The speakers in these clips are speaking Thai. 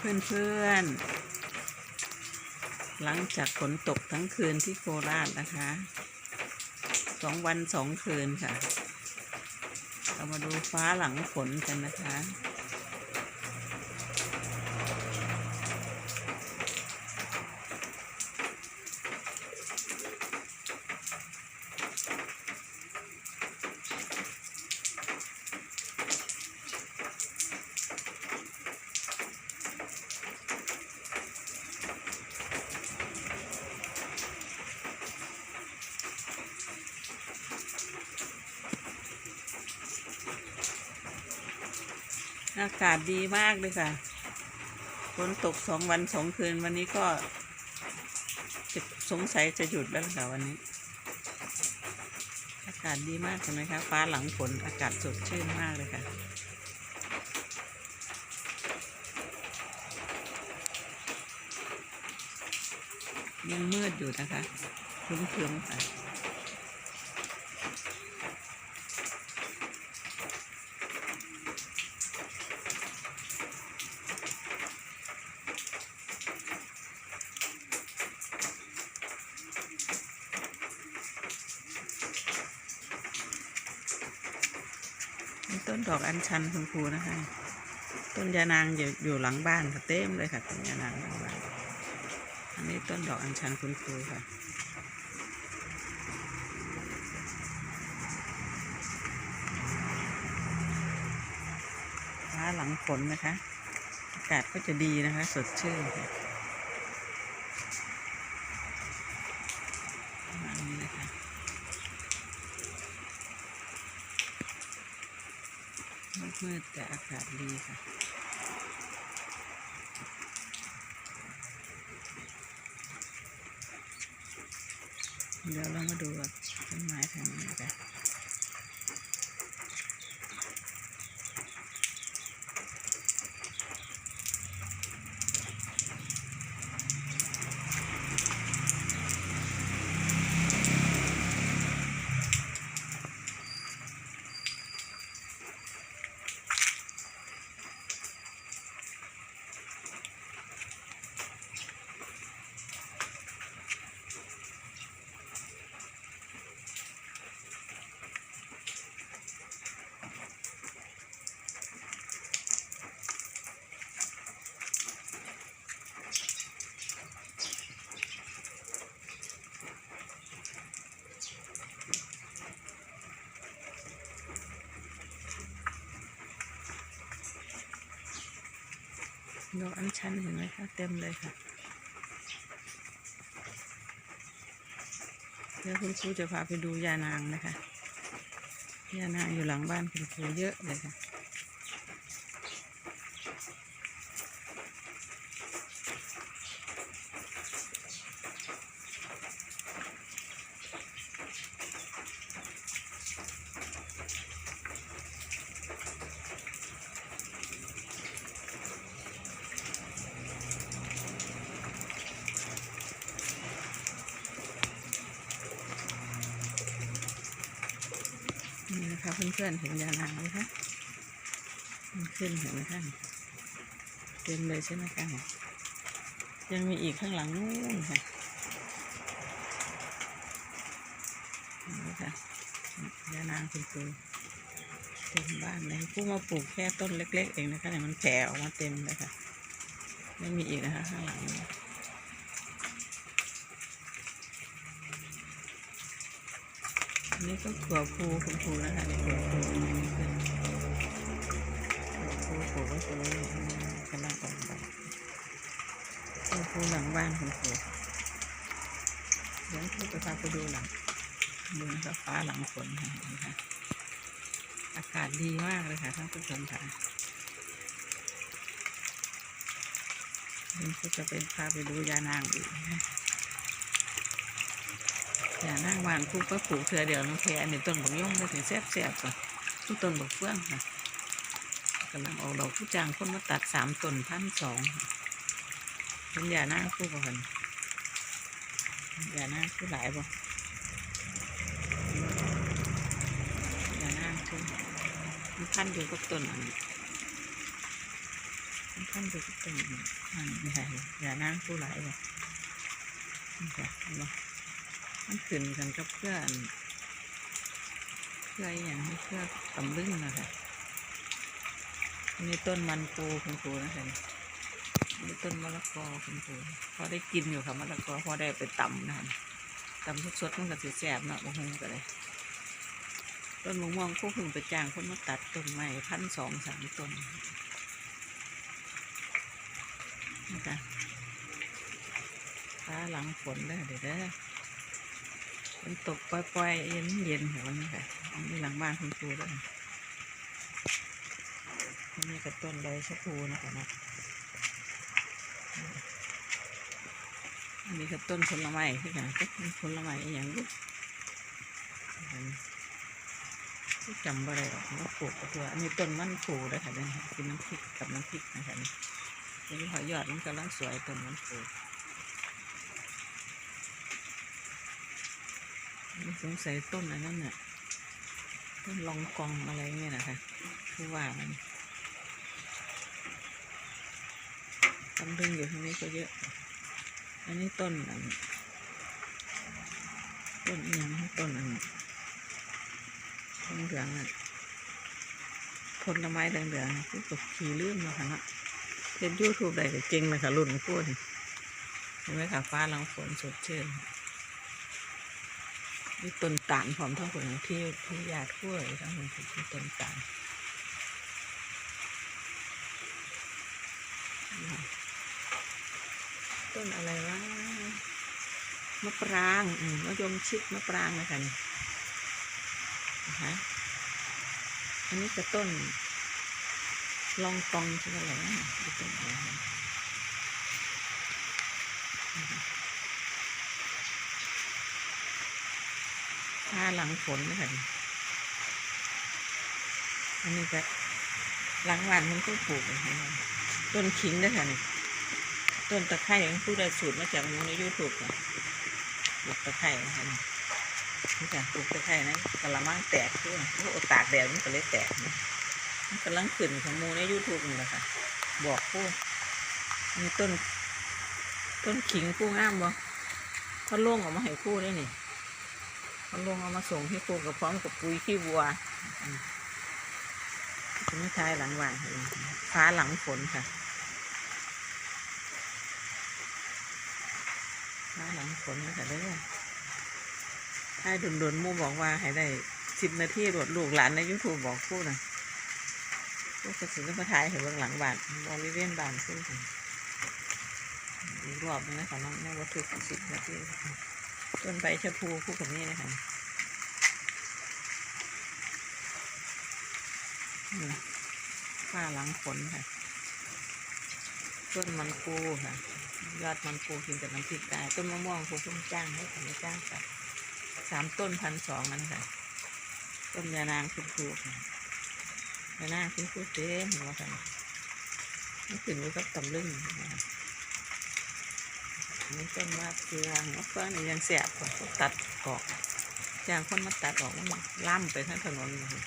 เพื่อนๆ หลังจากฝนตกทั้งคืนที่โคราชนะคะสองวันสองคืนค่ะ เรามาดูฟ้าหลังฝนกันนะคะ อากาศดีมากเลยค่ะฝนตกสองวันสองคืนวันนี้ก็จะสงสัยจะหยุดแล้วค่ะวันนี้ อากาศดีมากเห็นไหมคะฟ้าหลังฝนอากาศสดชื่นมากเลยค่ะ ยังมืดอยู่นะคะครึ้มๆค่ะ มีต้นดอกอัญชันคุณครูนะคะ ต้นยานางอยู่อยู่หลังบ้านค่ะเต็มเลยค่ะต้นยานางหลังบ้าน อันนี้ต้นดอกอัญชันคุณครูค่ะฟ้าหลังฝนนะคะ อากาศก็จะดีนะคะ สดชื่นค่ะมาณนี้นะคะ มืดๆแต่อากาศดีค่ะ เดี๋ยวเรามาดูแบบต้นไม้ทางนี้กัน ดอกอัญชันเห็นไหมคะเต็มเลยค่ะเดี๋ยวคุณครูจะพาไปดูยานางนะคะยานางอยู่หลังบ้านคุณครูเยอะเลยค่ะ พื่อนเห็นยานางไหมคะมันขึ้นเห็นไหมคะเต็มเลยใช่ไหมคะยังมีอีกข้างหลังนู้นค่ะนไหมคะยานางคุณครูเต็มบ้านเลยผู้มาปลูกแค่ต้นเล็ก ๆ เองนะคะเนี่ยมันแผ่ออกมาเต็มเลยค่ะไม่มีอีกนะคะข้างหลังนี้ นนี้ก็ถั่วพูคุณครูนะคะเนี่ยถั่วพูถั่วพูปลูกไว้ตรงนี้กำลังออกดอกถั่วพูหลังบ้านคุณครูเดี๋ยวครูจะพาไปดูหลังดูนะคะฟ้าหลังฝนนะคะอากาศดีมากเลยค่ะท่านผู้ชมค่ะเดี๋ยวครูจะเป็นพาไปดูยานางอีกนะ อย่านั่งวานคู่ก็ปลูกเถื่อเดียวน้องแพอันนี้ต้นบักย่อมได้ถึงแซ่บแซ่บๆก่อนทุกต้นบักเฟื่องค่ะกำลังออกดอกผู้จางคนมาตัดสามต้นพันสองเป็นอย่านั่งคู่กันอย่านั่งคู่หลายบ่อย่านั่งคู่มันพันอยู่กับต้นอันนี้มันท่านไปก็เป็นมันใหญ่อย่านั่งผู้หลายเลยนี่ค่ะเห็นบ่ มันขึ้นกันกับเพื่อนเพื่ออย่างนี้เพื่อตำลึงนะคะอันนี่ต้นมันปูคุณครูนะคะนี่ต้นมะละกอคุณครูพอได้กินอยู่ค่ะมะละกอพอได้ไปตำนะคะตำสดมันก็สิแสบเนาะบางคนก็เลยต้นมะม่วงพวกพึ่งไปจ้างคนมาตัดต้นไม้พันสองสามต้นนะคะ้าหลังฝนได้เดี๋ยวเด้อ ฝนตกปล่อยๆเย็นเย็นๆค่ะวันนี้ค่ะอันนี้หลังบ้านคุณครูด้วยอันนี้ก็ต้นใบชะพูนะคะนะอันนี้ก็ต้นผลไม้ที่กันก็เป็นผลไม้อย่างนี้จำบ่ได้หรอกว่าปลูกก็ตัวอันนี้ต้นมันปูเลยค่ะเนี่ยกินน้ำพริกกับน้ำพริกนะคะนี่นี่หอยยอดมันกำลังสวยต้นมันปู สงสัยต้นอะไรนั่นเนี่ยต้นลองกองอะไรเงี้ยนะคะคือว่ามันตำลึงอยู่ข้างนี้ก็เยอะ อันนี้ต้นอันต้นยังต้นอันเหลืองอะผลไม้เหลืองๆคือกับขี่ลื่นมาค่ะนะเป็นยูทูบได้ก็เก่งเลยค่ะรุ่นพูดเห็นไหมค่ะฟ้าหลังฝนสดชื่น มีต้นตาลพร้อมทั้งผลที่ที่ยาดกล้วทั้งหมดคือต้นตาลต้นอะไรวะมะปรางอืมมะยมชิดมะปรางนะคะนี่นะคะอันนี้จะต้น ลองกองใช่ไหมล่ะต้นอะไรนะ ผ้าหลังฝนนะคะนี่อันนี้ก็หลังวานมันก็ปลูกนะคะต้นขิงด้วยค่ะนี่ต้นตะไคร้ของผู้ได้สูตรมาจากมูในยูทูบค่ะปลูกตะไคร้นะคะนี่นี่ะปลูกตะไคร้นะกะละมังแตกด้วยโอ้ตากแดดมันก็เลยแตกนะมันกำลังขึ้นของมูในยูทูบนี่แหละค่ะบอกผู้มีต้น ต้นขิงผู้งามบ่เขาล่วงออกมาให้ผู้ได้นี่ เขาล่งเอามาส่งให้ผู้กับพร้อมกับปุ๋ยขี้วัวคุณไม่ทายหลังหวานฟ้าหลังฝนค่ะ ฟ้าหลังฝนนะคะเด้อให้ดุนดุนๆมู่บอกว่าให้ได้สิบนาทีรวดลูกหลานในยูทูบบอกพูดนะพวกกระสือมาถ่ายเห็นเบื้องหลังบานบริเวณบานพูดอีกรอบนึงนะคะน้องในวัตถุสิบนาที ต้นใบชะพูคู่กับนี่นะคะฝ้าหลังฝนค่ะ ต้นมันปูค่ะ ยอดมันปูกินกับน้ำพริกได้ต้นมะม่วงปูพุ่มจ้างให้ผมจ้างค่ะ สามต้นพันสองนั่นค่ะ ต้นยานางคุณครูค่ะยานางคุณครูเต็มหัวค่ะนี่ขึ้นไว้กับตำลึงนะคะ นนี่ต้นว่าเกลือหัวเฟืองนี่ยังแสบกว่าเขาตัดออกจางคนมาตัดออกมันล่ำไปทั้งถนนเลย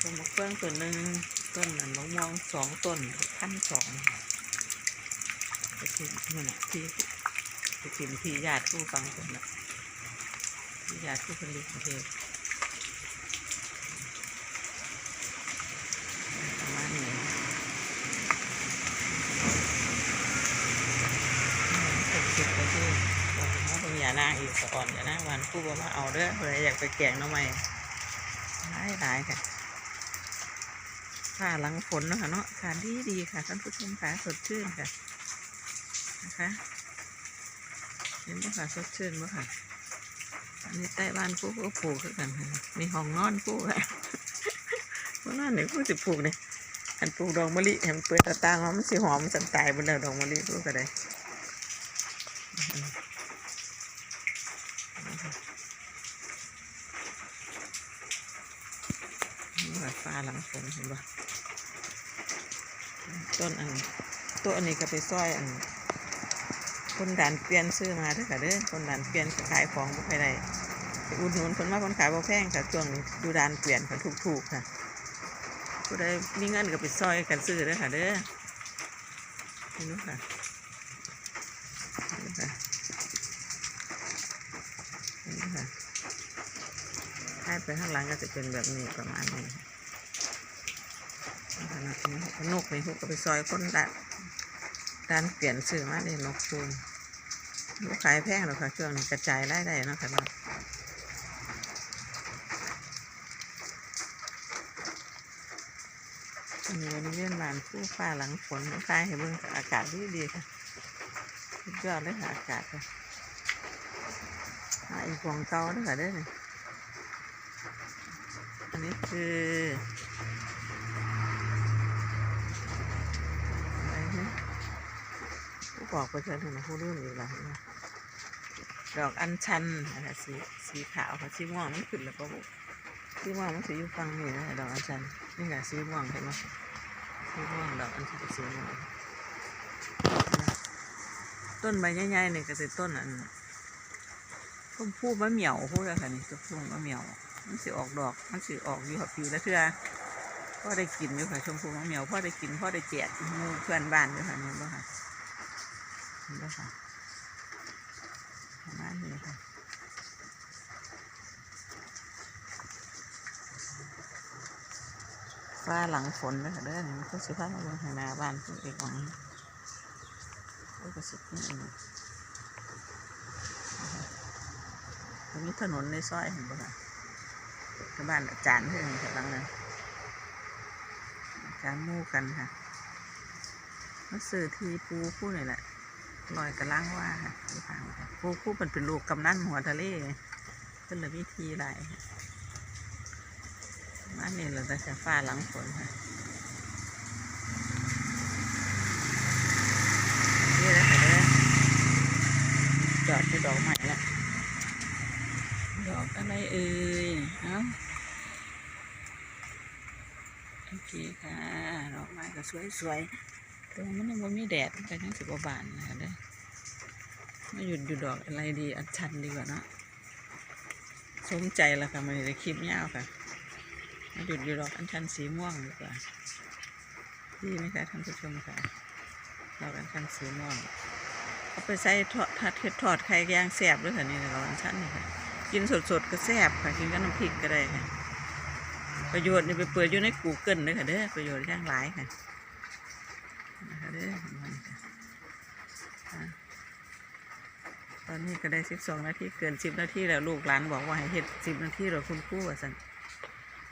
ต้นมะเฟืองตัวหนึ่งต้นอันมะม่วงสองต้นพันสองก็คือมันน่ะที่ไปกินที่ญาติผู้ฟังคนละที่ญาติผู้ผลิตประเทศประมาณนี้หกสิบประเทศบอกว่า เป็นยานางอีกสะอ่อนยานางวันผู้บอกมาเอาเด้อเผื่ออยากไปแกงน้ำใหม่หลายหลายค่ะค่ะหลังฝนเนาะค่ะเนาะค่ะดีดีค่ะท่านผู้ชมค่ะสดชื่นค่ะนะคะเห็นไหมค่ะสดชื่นไหมค่ะอันนี้ใต้บ้านผู้ก็ปลูกกันค่ะมีห้องนอนผู้ค่ะห้องนอนเนี่ยผู้สิปลูกเนี่ยอันปลูกดอกมะลิเห็นเปิดตาต่างว่ามันสิหอมมันสันตายบนแล้วดอกมะลิผู้ก็ได้นี่ค่ะันเห็นปะต้นอันต้นอันนี้ก็ไปซอยอันคนด่านเปลี่ยนซื้อมาเด้อค่ะเด้อคนด่านเปลี่ยนขายของบ่ค่อยได้ปอุดหนุนคนมาคนขายบ่แพงค่ะช่วงนี้ดูด่านเปลี่ยนค่ะถูกๆค่ะผู้ใดมีเงินก็ไปซอยกันซื้อเด้อค่ะเด้อนี่ค่ะนี่ค่ะนี่ค่ะให้ไปข้างหลังก็จะเป็นแบบนี้ประมาณนี้ นะคะนกนี่นกนี่พวกก็ไปซอยคนดันดันเปลี่ยนซื้อมาเลยนกคูณลูกขายแพงหรอกค่ะช่วงนี้กระจายรายได้เนาะค่ะเนาะอันนี้บริเวณลานผู้ฟ้าหลังฝนฟ้าให้เบิ่งอากาศดีดีค่ะสุดยอดเลยค่ะอากาศค่ะอีกของเก่าด้วยค่ะเด้อนี่อันนี้คืออะไรนะผู้ บอกไปเชิญถึงผู้เรื่องอยู่แล้วนะดอกอัญชันนะคะสีสีขาวค่ะสีม่วงไมันขึ้นแล้วก็บอกสีม่วงมันสีอยู่ฝั่งนี้นะดอกอัญชันนี่ค่ะสีม่วงเห็นไหมสีม่วงดอกอันที่สีม่วงต้นใบใหญ่ๆนี่ก็คือต้นอันต้นพูมะเหมี่ยวพูดแล้วค่ะนี่ต้นพูมะเหมี่ยวมันสิออกดอกมันสิออกอยู่กับปีละเทื่อพ่อได้กินอยู่ค่ะชมพูมะเหมี่ยวพ่อได้กินพ่อได้แจกมู่เพื่อนบ้านอยู่ค่ะนี่บ่ค่ะ นี่บ่ค่ะประมาณนี้ค่ะฟ้าหลังฝนเลยค่ะเด้อนี่มันก็สิฟ้ามาเบนข้างนาบ้านพวกเอกหวังก็กระสิบนี่เองมันมีถนนในซอยเห็นปะคะกับบ้านอาจารย์เพื่อนค่ะหลังนั้นอาจารย์มู่กันค่ะมาซื้อทีปูคู่นี่แหละ ลอยกระล่างว่าค่ะที่ทางค่ะปูคู่มันเป็นลูกกำนันหัวทะเลเพิ่นเลยวิธีหลายค่ะอันนี้เราจะฟ้าหลังฝนค่ะนี่แหละค่ะเด้อจอดที่ดอกใหม่ละดอกอะไรเอ่ยเอ้าโอเคค่ะ ดอกไม้ก็สวยๆ แต่ว่ามันยังไม่มีแดดแต่ยังสิบกว่าบานนะคะเด้อมาหยุดอยู่ดอกอะไรดี อันชันดีกว่าเนาะสมใจล้วค่ะมันในคลิปยาวค่ะมาหยุดอยู่ดอกอัญชันสีม่วงดีกว่าดีไหมคะท่านผู้ชมค่ะดอกอัญชันสีม่วงเอาไปใส่ทอดทัดเห็ดทอดไข่ย่างแซ่บด้วยค่ะนี่ดอกอัญชันนี่ค่ะกินสดๆก็แซ่บค่ะกินกับน้ำพริกก็ได้ค่ะประโยชน์นี่ไปเปิดอยู่ในกูเกิลเลยค่ะเด้อประโยชน์อย่างหลายค่ะ นะคะเด้อตอนนี้ก็ได้สิบสองนาทีเกินสิบนาทีแล้วลูกหลานบอกว่าให้เห็ดสิบนาทีเราคุณครู่ว่าสั่น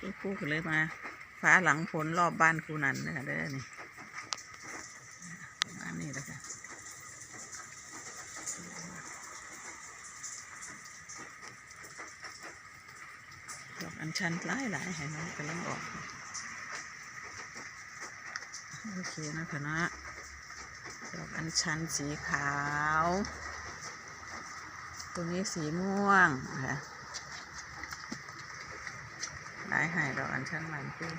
คุณครูก็เลยมาฟ้าหลังฝนรอบบ้านครูนันนะคะเด้อนี่ประมาณนี้แหละค่ะดอกอัญชันหลายหลายให้น้องกำลังออก โอเคนะคะนะดอกอัญชันสีขาว ตัวนี้สีม่วงนะคะหลายหายดอกอัญชันมันคือ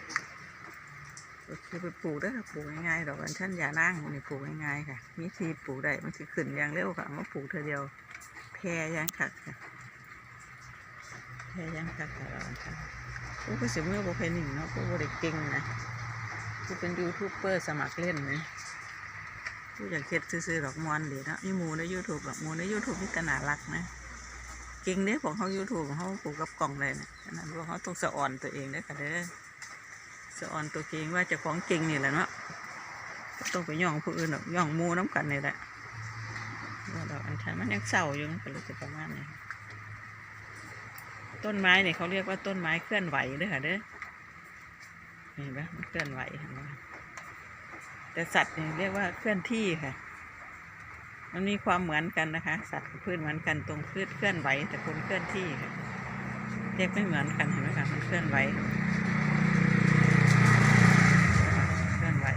ก็คือไปปลูกได้ค่ะปลูกง่ายๆดอกอัญชันอย่านั่งนี่ปลูกง่ายๆค่ะมีทีปลูกได้มันจะขึ้นอย่างเร็วค่ะมาปลูกเธอเดียวแพรยังขัดค่ะแพรยังขัดค่ะดอกอัญชันพวกก็เสียมือพวกเพหนึ่งเนาะพวกบ่ได้เก่งนะ พวกเป็นยูทูบเบอร์สมัครเล่นนะพวกอยากเฮ็ดซื้อๆดอกมอนเดี๋ยวนะมีหมูในยูทูบดอกหมูในยูทูบนี่ก็น่ารักนะเก่งเด้ของเขา YouTube ของเขาปลูกกับกล่องเลยนะนั้นพวกเขาต้องสะอ่อนตัวเองเด้ค่ะเด้อสะอ่อนตัวเองว่าจะของเก่งนี่แหละเนาะต้องไปย่องผู้อื่นหรอกย่องหมูน้ำกันนี่แหละว่าดอกอัญชันมันยังเศร้าอยู่มันก็เลยจะประมาณนี้ต้นไม้เนี่ยเขาเรียกว่าต้นไม้เคลื่อนไหวเด้อค่ะเด้อ เห็นไหมมันเคลื่อนไหวเห็นไหมแต่สัตว์เนี่ยเรียกว่าเคลื่อนที่ค่ะ มันมีความเหมือนกันนะคะ สัตว์กับพืชเหมือนกันตรงพืชเคลื่อนไหว แต่คนเคลื่อนที่ค่ะเรียกไม่เหมือนกันเห็นไหมคะมันเคลื่อนไหวเคลื่อนไหว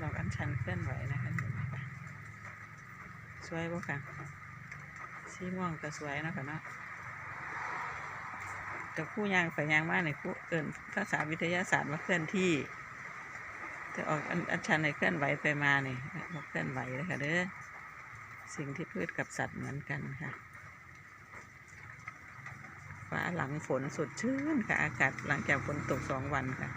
ดอกอัญชันเคลื่อนไหวนะคะเห็นไหมคะสวยป่ะค่ะสีม่วงก็สวยนะคะเนาะ กับคู่ยางไปยางมากเนี่ยคู่เกินภาษาวิทยาศาสตร์ว่าเคลื่อนที่จะออกอันอันชันในเคลื่อนไหวไปมาเนี่ยมาเคลื่อนไหวเลยค่ะเด้อสิ่งที่พืชกับสัตว์เหมือนกันค่ะฟ้าหลังฝนสดชื่นค่ะ อากาศหลังจากฝนตกสองวันค่ะ